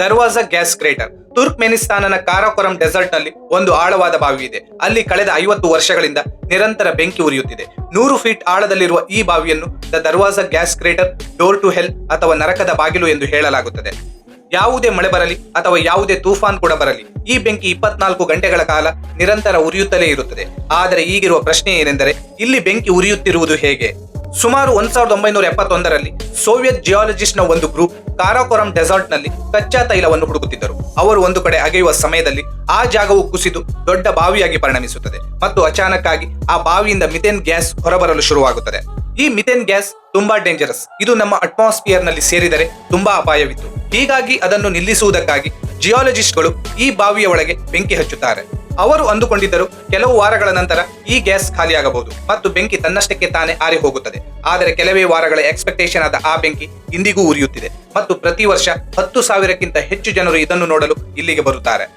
ದರ್ವಾಜಾ gas crater. ತುರ್ಕ್ಮೆನಿಸ್ತಾನನ ಕಾರಾಕೊರಂ ಡೆಸರ್ಟ್ನಲ್ಲಿ ಒಂದು ಆಳವಾದ ಬಾವಿ ಇದೆ. ಅಲ್ಲಿ ಕಳೆದ ಐವತ್ತು ವರ್ಷಗಳಿಂದ ನಿರಂತರ ಬೆಂಕಿ ಉರಿಯುತ್ತಿದೆ. ನೂರು ಫೀಟ್ ಆಳದಲ್ಲಿರುವ ಈ ಬಾವಿಯನ್ನು the Darvaza gas crater, door to hell ಅಥವಾ ನರಕದ ಬಾಗಿಲು ಎಂದು ಹೇಳಲಾಗುತ್ತದೆ. ಯಾವುದೇ ಮಳೆ ಬರಲಿ ಅಥವಾ ಯಾವುದೇ ತೂಫಾನ್ ಕೂಡ ಬರಲಿ, ಈ ಬೆಂಕಿ ಇಪ್ಪತ್ನಾಲ್ಕು ಗಂಟೆಗಳ ಕಾಲ ನಿರಂತರ ಉರಿಯುತ್ತಲೇ ಇರುತ್ತದೆ. ಆದರೆ ಈಗಿರುವ ಪ್ರಶ್ನೆ ಏನೆಂದರೆ, ಇಲ್ಲಿ ಬೆಂಕಿ ಉರಿಯುತ್ತಿರುವುದು ಹೇಗೆ? ಸುಮಾರು ಒಂದ್ ಸಾವಿರದ ಒಂಬೈನೂರ ಎಪ್ಪತ್ತೊಂದರಲ್ಲಿ ಸೋವಿಯತ್ ಜಿಯಾಲಜಿಸ್ಟ್ನ ಒಂದು ಗ್ರೂಪ್ ಕಾರಾಕೊರಂ ಡೆಸಾರ್ಟ್ನಲ್ಲಿ ಕಚ್ಚಾ ತೈಲವನ್ನು ಹುಡುಕುತ್ತಿದ್ದರು. ಅವರು ಒಂದು ಕಡೆ ಅಗೆಯುವ ಸಮಯದಲ್ಲಿ ಆ ಜಾಗವು ಕುಸಿದು ದೊಡ್ಡ ಬಾವಿಯಾಗಿ ಪರಿಣಮಿಸುತ್ತದೆ ಮತ್ತು ಅಚಾನಕ್ ಆಗಿ ಆ ಬಾವಿಯಿಂದ ಮಿಥೇನ್ ಗ್ಯಾಸ್ ಹೊರಬರಲು ಶುರುವಾಗುತ್ತದೆ. ಈ ಮಿಥೇನ್ ಗ್ಯಾಸ್ ತುಂಬಾ ಡೇಂಜರಸ್ ಇದು ನಮ್ಮ ಅಟ್ಮಾಸ್ಫಿಯರ್ನಲ್ಲಿ ಸೇರಿದರೆ ತುಂಬಾ ಅಪಾಯವಿತ್ತು. ಹೀಗಾಗಿ ಅದನ್ನು ನಿಲ್ಲಿಸುವುದಕ್ಕಾಗಿ ಜಿಯಾಲಜಿಸ್ಟ್ಗಳು ಈ ಬಾವಿಯ ಒಳಗೆ ಬೆಂಕಿ ಹಚ್ಚುತ್ತಾರೆ. ಅವರು ಅಂದುಕೊಂಡಿದ್ದರು, ಕೆಲವು ವಾರಗಳ ನಂತರ ಈ ಗ್ಯಾಸ್ ಖಾಲಿಯಾಗಬಹುದು ಮತ್ತು ಬೆಂಕಿ ತನ್ನಷ್ಟಕ್ಕೆ ತಾನೇ ಆರಿ ಹೋಗುತ್ತದೆ. ಆದರೆ ಕೆಲವೇ ವಾರಗಳ ಎಕ್ಸ್ಪೆಕ್ಟೇಷನ್ ಆದ ಆ ಬೆಂಕಿ ಇಂದಿಗೂ ಉರಿಯುತ್ತಿದೆ. ಮತ್ತು ಪ್ರತಿ ವರ್ಷ ಹತ್ತು ಸಾವಿರಕ್ಕಿಂತ ಹೆಚ್ಚು ಜನರು ಇದನ್ನು ನೋಡಲು ಇಲ್ಲಿಗೆ ಬರುತ್ತಾರೆ.